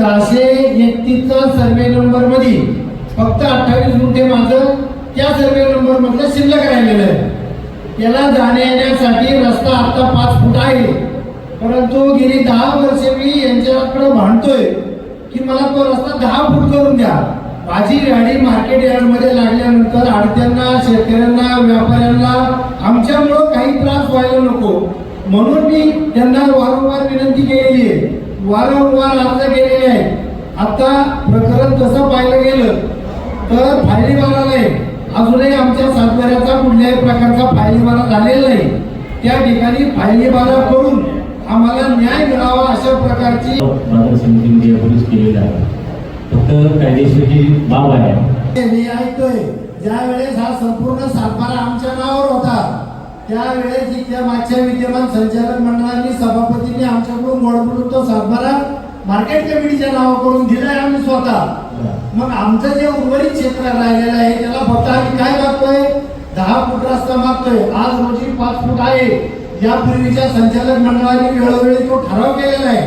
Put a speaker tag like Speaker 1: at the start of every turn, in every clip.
Speaker 1: दहाशे एकतीसचा सर्वे नंबरमध्ये फक्त अठ्ठावीस गुंठे माझं त्या सर्वे नंबर मधलं शिल्लक राहिलेलं आहे. त्याला जाण्या येण्यासाठी रस्ता आता पाच फूट आहे. परंतु गेली दहा वर्षे मी यांच्याकडे भांडतोय की मला तो रस्ता दहा फूट करून द्या. माझी गाडी मार्केट यार्डमध्ये लागल्यानंतर आडत्यांना शेतकऱ्यांना व्यापाऱ्यांना आमच्यामुळं काही त्रास व्हायला नको. म्हणून मी त्यांना वारंवार विनंती केलेली आहे वारंवार अर्ज केलेले आहे. आता प्रकरण तसं पाहिलं गेलं तर फायलीवाला नाही अजूनही आमच्या सातबाऱ्याचा कुठल्याही प्रकारचा फायलीवाला झालेला नाही. त्या ठिकाणी फायलीवाला करून आम्हाला न्याय मिळावा अशा प्रकारची
Speaker 2: बाजार केलेला आहे. फक्त बाब आहे.
Speaker 1: मी ऐकतोय ज्या वेळेस हा संपूर्ण सातबारा आमच्या नावावर होता त्यावेळेस इथल्या मागच्या विद्यमान संचालक मंडळांनी सभापतींनी आमच्याकडून गोडबोलून तो सातबारा मार्केट कमिटीच्या नावाकडून दिलाय आम्ही स्वतः. मग आमचं जे उर्वरित क्षेत्र राहिलेलं आहे त्याला फक्त आम्ही काय मागतोय दहा फूट रस्ता मागतोय आज रोजी पाच फूट आहे. यापूर्वीच्या संचालक मंडळाने वेळोवेळी तो ठराव केलेला आहे.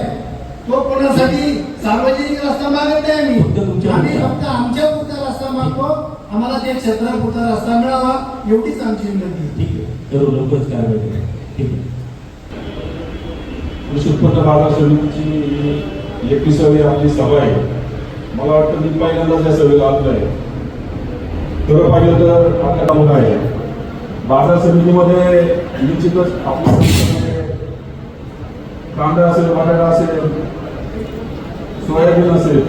Speaker 1: तो कोणासाठी? सार्वजनिक रस्ता मागत नाही आम्ही. आम्ही. फक्त आमच्या पुरता रस्ता मागतो. आम्हाला ते क्षेत्रापुरता रस्ता मिळावा एवढीच आमची विनंती.
Speaker 2: ठीक आहे. करू लवकरच कारवाई करू. ठीक आहे.
Speaker 3: कृषी उत्पन्न बाजार समितीची एकविसावी आपली सभा आहे. मला वाटतं मी पहिल्यांदाच या सभेला आलो आहे. खरं पाहिलं तर आपल्या तालुका आहे. बाजार समितीमध्ये निश्चितच आपल्या कांदा असेल बटाटा असेल सोयाबीन असेल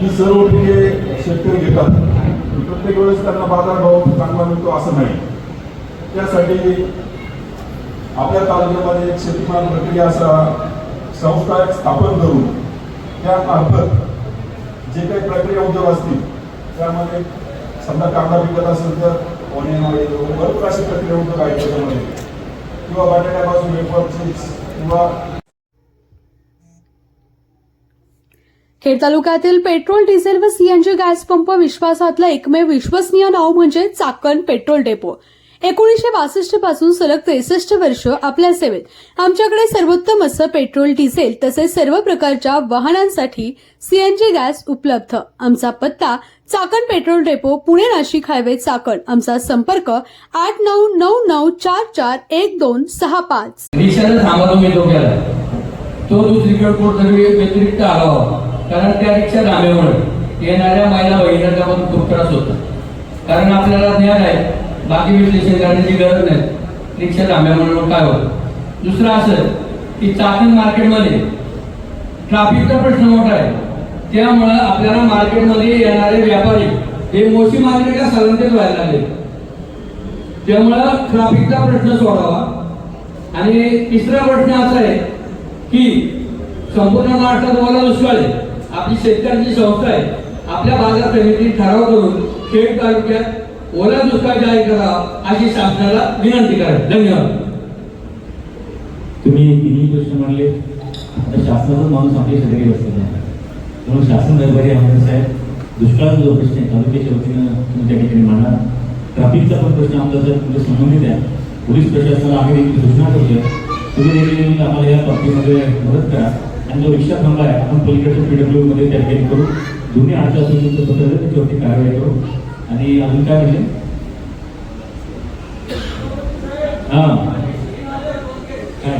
Speaker 3: ही सर्व पिके शेतकरी घेतात. प्रत्येक वेळेस त्यांना बाजारभाव चांगला मिळतो असं नाही. त्यासाठी आपल्या तालुक्यामध्ये एक शेतीमाल प्रक्रिया असा संस्था एक स्थापन करून त्यामार्फत जे काही प्रक्रिया उद्योग असतील त्यामध्ये समजा कांदा पिकत असेल तर ओनियन भरपूर असे प्रक्रिया उद्योग आहेत त्याच्यामध्ये. किंवा बटाट्यापासून वेपर चिप्स किंवा
Speaker 4: खेड तालुक्यातील पेट्रोल डिझेल व सीएनजी गॅस पंप विश्वासातला एकमेव विश्वसनीय नाव म्हणजे चाकण पेट्रोल डेपो. एकोणीसशे बासष्टपासून सलग त्रेसष्ट वर्ष आपल्या सेवेत. आमच्याकडे सर्वोत्तम असं पेट्रोल डिझेल तसेच सर्व प्रकारच्या वाहनांसाठी सीएनजी गॅस उपलब्ध. आमचा पत्ता Chakan petrol depot Pune Nashik highway Chakan. आमचा संपर्क आठ नऊ नऊ नऊ चार चार एक दोन सहा पाच.
Speaker 5: तो दुसरीकडे कुठतरी व्यतिरिक्त आला हो. कारण त्या रिक्षा थांबेमुळे येणाऱ्या महिला भगिनींना पण खूप त्रास होतो. कारण आपल्याला ज्ञान आहे बाकी विश्लेषण करण्याची गरज नाही. रिक्षा थांब्यामुळे काय होतं? दुसरं असं की चाकण मार्केटमध्ये ट्राफिकचा प्रश्न मोठा आहे. त्यामुळं आपल्याला मार्केटमध्ये येणारे व्यापारी हे मोठी मार्केटला स्थलांतरित व्हायला लागले. त्यामुळं ट्राफिकचा प्रश्न सोडावा. आणि तिसरा प्रश्न असा आहे की संपूर्ण महाराष्ट्रात तुम्हाला दुष्काळ आहे. आपली शेतकऱ्यांची संस्था आहे. आपल्या बाजार समिती ठराव करून खेड तालुक्यात ओला दुष्काळ जाहीर करा. अशी शासनाला विनंती करा. धन्यवाद.
Speaker 2: तुम्ही तिन्ही प्रश्न म्हणले. आता शासनाचा माणूस आपल्या शेजारी बसलेला आहे. म्हणून शासन दरबारी आमदार साहेब दुष्काळाचा जो प्रश्न आहे तालुक्याच्या वतीनं तुम्ही त्या ठिकाणी मांडा. ट्रॅफिकचा पण प्रश्न आमदार साहेब म्हणजे तुमच्या संबंधित आहे. पोलीस प्रशासनाला आम्ही देखील सूचना करतोय. तुम्ही देखील आम्हाला या बाबतीमध्ये मदत करा. आणि जो रिक्षा थांबा आहे आपण पलीकडच्या पीडब्ल्यू मध्ये त्या ठिकाणी करू. दोन्ही अडचण असून पत्र त्याच्यावरती कारवाई करू. आणि अजून काय म्हणजे हा. काय?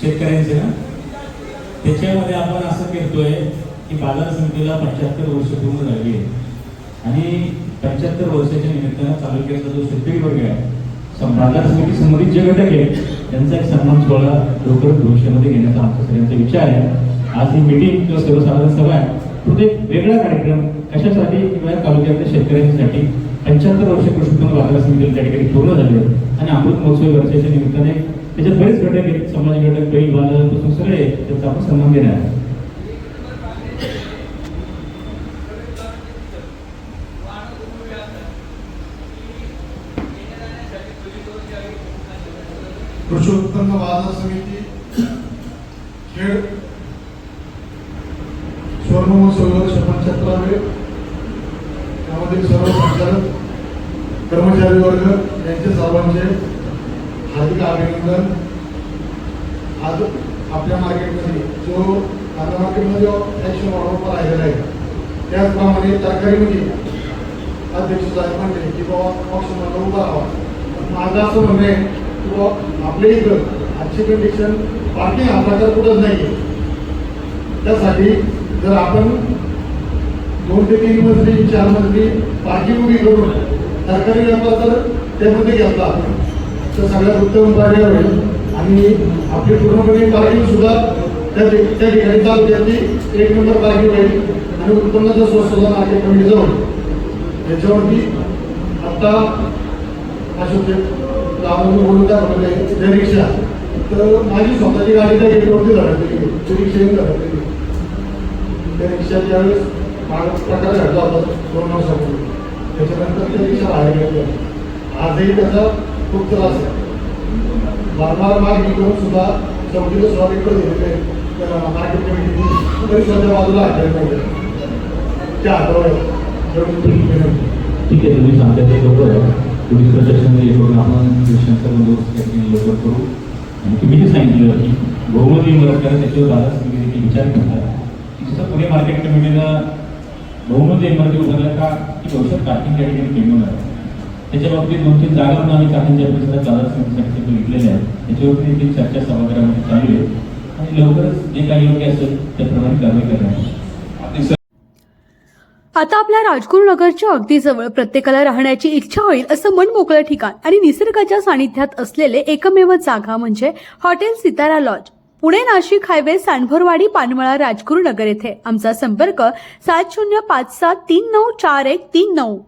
Speaker 2: शेतकऱ्यांचे ना? त्याच्यामध्ये आपण असं करतोय की बाजार समितीला पंच्याहत्तर वर्ष पूर्ण झाली आहे. आणि पंच्याहत्तर वर्षाच्या निमित्तानं तालुक्याचा जो शेतकरी वर्ग आहे बाजार समिती संबंधित जे घटक आहे त्यांचा एक सन्मान सोहळा लवकर भविष्यामध्ये घेण्याचा आमचा सगळ्यांचा विचार आहे. आज ही मिटिंग किंवा सर्वसाधारण सभा आहे. तो एक वेगळा कार्यक्रम कशासाठी किंवा या तालुक्यातल्या शेतकऱ्यांसाठी पंच्याहत्तर वर्ष कृषी उत्पन्न बाजार समितीला त्या ठिकाणी पूर्ण झाले आणि अमृत महोत्सवी वर्षाच्या निमित्ताने त्याच्यात बरेच घटक आहेत. समाज घटक बैल बाजारापासून सगळे त्याचा आपण सन्मान देणार आहे
Speaker 6: कृषी उत्पन्न बाजार समिती खेळ स्वर्ण महोत्सव पंच्याहत्तरावे त्यामधील सर्व संचालक कर्मचारी वर्ग यांचे सर्वांचे हार्दिक अभिनंदन. आज आपल्या मार्केटमध्ये जो कांदा मार्केटमध्ये ॲक्शन ऑर्डर राहिलेला आहे त्याचप्रमाणे तरकारीमध्ये म्हणजे, अध्यक्ष साहेब म्हणले की बाबा पक्ष मला उभा राहा पण माझं असं म्हणणं आहे की बाबा आपल्या इथं आजची कंडिशन पार्किंग हा प्रकार कुठंच नाही त्यासाठी जर आपण दोन ते तीन मजली चार मजली पार्किंग उभी करून सरकारी व्यापार तर त्यामध्ये घेतला तर सगळ्यात उत्तम कार्य होईल. आणि आपली पूर्णपणे पार्किंग सुद्धा त्या त्या ठिकाणी चालू त्याची एक नंबर पार्किंग होईल. आणि उत्पन्नाचा स्वस्तता मार्केट कमी जाऊन त्याच्यावरती आत्ता अशोक गावातून बोलून त्या रिक्षा. तर माझी स्वतःची गाडी त्या गेटवरती धडकली ती रिक्षा धडकली त्या रिक्षा ज्यावेळेस प्रकार घडला होता दोन वर्षापूर्वी. त्याच्यानंतर त्या रिक्षा बाहेर गेल्या आजही त्याचा खूप त्रास आहे. वारंवार मागणी करून सुद्धा चौकीला स्वागत दिलेले मार्केट कमिटीने तरी सध्या बाजूला हटले नाही. त्या हातावर
Speaker 2: ठीक आहे तुम्ही सांगता ते बरोबर आहे. पोलीस प्रशासनाने हे आपण कृष्णांचा बंदोबस्त त्या ठिकाणी लवकर करू. आणि तुम्ही जे सांगितलं की बहुमत मदत करा त्याच्यावर दादा तुम्ही देखील विचार करता की जसं पुणे मार्केट कमिटीला एक इमारती उभारलं का? की भविष्यात पार्किंग त्या ठिकाणी कमी आहे. त्याच्या बाबतीत दोन तीन जागा म्हणून आम्ही काकांच्या परिसरात दादा समितीसाठी विकलेल्या आहेत. त्याच्यावरती देखील चर्चा सभागृहामध्ये चालू आहे. आणि लवकरच जे काही योग्य असेल त्याप्रमाणे कारवाई करणार
Speaker 4: आता आपल्या राजगुरुनगरच्या अगदी जवळ प्रत्येकाला राहण्याची इच्छा होईल असं मन मोकळं ठिकाण आणि निसर्गाच्या सानिध्यात असलेले एकमेव जागा म्हणजे hotel Sitara lodge. Pune Nashik highway Sandbharwadi Panmala Rajgurunagar येथे आमचा संपर्क सात शून्य पाच सात तीन नऊ चार एक तीन नऊ.